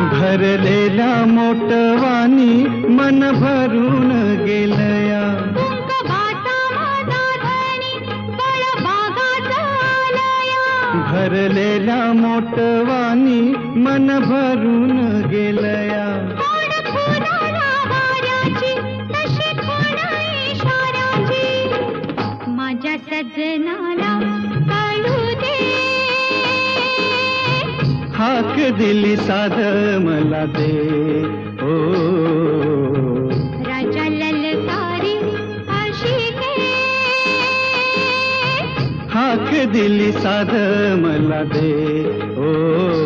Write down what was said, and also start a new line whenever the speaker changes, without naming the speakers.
भरलेल्या मोटवानी मन भरून गेलया. भरलेल्या मोटवानी मन भरून गेलया. हाक दिली साध मला दे. ओ.
राजा ललकारी
हाक दिली साध मला दे. ओ.